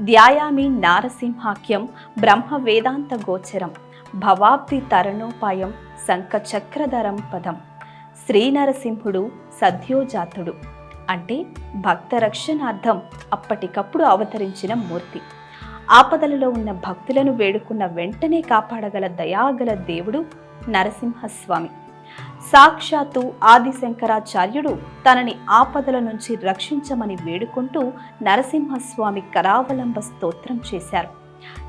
ధ్యాయామి నారసింహాఖ్యం బ్రహ్మ వేదాంత గోచరం భవాబ్ది తరణోపాయం శంఖచక్రధరం పదం. శ్రీనరసింహుడు సద్యోజాతుడు. అంటే భక్త రక్షణార్థం అప్పటికప్పుడు అవతరించిన మూర్తి. ఆపదలలో ఉన్న భక్తులను వేడుకున్న వెంటనే కాపాడగల దయాగల దేవుడు నరసింహస్వామి. సాక్షాత్తు ఆదిశంకరాచార్యుడు తనని ఆపదల నుంచి రక్షించమని వేడుకుంటూ నరసింహస్వామి కరావలంబ స్తోత్రం చేశారు.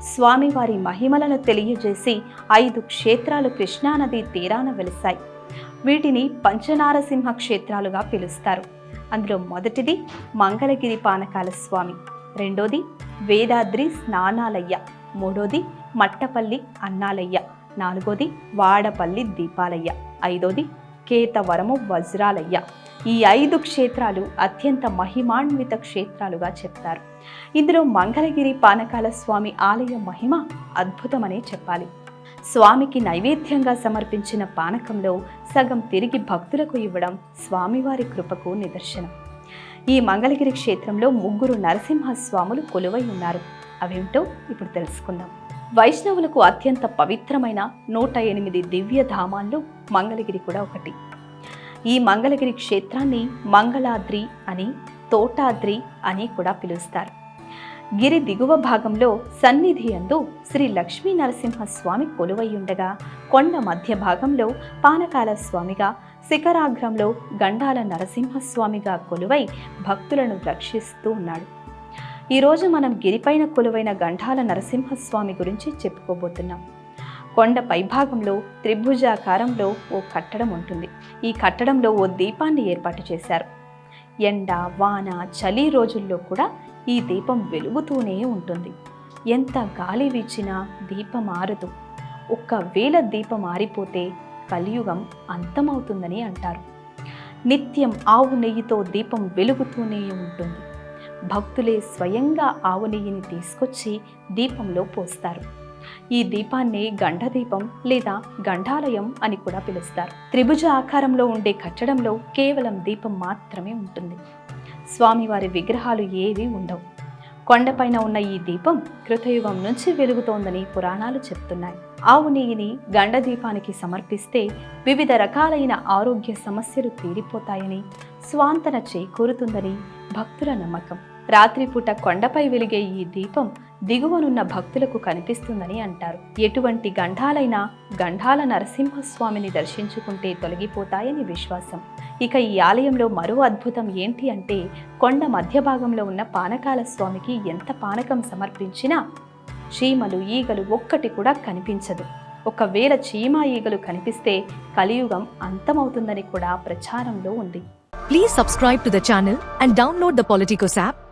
స్వామివారి మహిమలను తెలియజేసి ఐదు క్షేత్రాలు కృష్ణానది తీరాన వెలిశాయి. వీటిని పంచనారసింహ క్షేత్రాలుగా పిలుస్తారు. అందులో మొదటిది మంగళగిరి పానకాల స్వామి రెండోది వేదాద్రి స్నానాలయ్య మూడోది మట్టపల్లి అన్నాలయ్య. నాలుగోది వాడపల్లి దీపాలయ్య. ఐదోది కేతవరము వజ్రాలయ్య. ఈ ఐదు క్షేత్రాలు అత్యంత మహిమాన్విత క్షేత్రాలుగా చెప్తారు. ఇందులో మంగళగిరి పానకాల స్వామి ఆలయ మహిమ అద్భుతమనే చెప్పాలి. స్వామికి నైవేద్యంగా సమర్పించిన పానకంలో సగం తిరిగి భక్తులకు ఇవ్వడం స్వామివారి కృపకు నిదర్శనం. ఈ మంగళగిరి క్షేత్రంలో ముగ్గురు నరసింహస్వాములు కొలువై ఉన్నారు. అవేమిటో ఇప్పుడు తెలుసుకుందాం. వైష్ణవులకు అత్యంత పవిత్రమైన నూట ఎనిమిది దివ్య ధామాల్లో మంగళగిరి కూడా ఒకటి. ఈ మంగళగిరి క్షేత్రాన్ని మంగళాద్రి అని తోటాద్రి అని కూడా పిలుస్తారు. గిరి దిగువ భాగంలో సన్నిధి అందు శ్రీ లక్ష్మీ నరసింహస్వామి కొలువయ్యుండగా కొండ మధ్య భాగంలో పానకాల స్వామిగా శిఖరాగ్రంలో గండాల నరసింహస్వామిగా కొలువై భక్తులను రక్షిస్తూ ఉన్నాడు. ఈరోజు మనం గిరిపైన కొలువైన గంఠాల నరసింహస్వామి గురించి చెప్పుకోబోతున్నాం. కొండ పైభాగంలో త్రిభుజాకారంలో ఓ కట్టడం ఉంటుంది. ఈ కట్టడంలో ఓ దీపాన్ని ఏర్పాటు చేశారు. ఎండ వాన చలి రోజుల్లో కూడా ఈ దీపం వెలుగుతూనే ఉంటుంది. ఎంత గాలి వీచినా దీపం ఆరదు. ఒక్కవేళ దీపం ఆరిపోతే కలియుగం అంతమవుతుందని అంటారు. నిత్యం ఆవు నెయ్యితో దీపం వెలుగుతూనే ఉంటుంది. భక్తులే స్వయంగా ఆవు నెయ్యిని తీసుకొచ్చి దీపంలో పోస్తారు. ఈ దీపాన్ని గండదీపం లేదా గండాలయం అని కూడా పిలుస్తారు. త్రిభుజ ఆకారంలో ఉండే కట్టడంలో కేవలం దీపం మాత్రమే ఉంటుంది. స్వామివారి విగ్రహాలు ఏవీ ఉండవు. కొండపైన ఉన్న ఈ దీపం కృతయుగం నుంచి వెలుగుతోందని పురాణాలు చెప్తున్నాయి. ఆవు నెయ్యిని గండ దీపానికి సమర్పిస్తే వివిధ రకాలైన ఆరోగ్య సమస్యలు తీరిపోతాయని స్వాంతన చేకూరుతుందని భక్తుల నమ్మకం. రాత్రిపూట కొండపై వెలిగే ఈ దీపం దిగువనున్న భక్తులకు కనిపిస్తుందని అంటారు. ఎటువంటి గంధాలైనా గంఢాల నరసింహస్వామిని దర్శించుకుంటే తొలగిపోతాయని విశ్వాసం. ఇక ఈ ఆలయంలో మరో అద్భుతం ఏంటి అంటే కొండ మధ్య భాగంలో ఉన్న పానకాల స్వామికి ఎంత పానకం సమర్పించినా చీమలు ఈగలు ఒక్కటి కూడా కనిపించదు. ఒకవేళ చీమ ఈగలు కనిపిస్తే కలియుగం అంతమవుతుందని కూడా ప్రచారంలో ఉంది. Please subscribe to the channel and download the Politicos app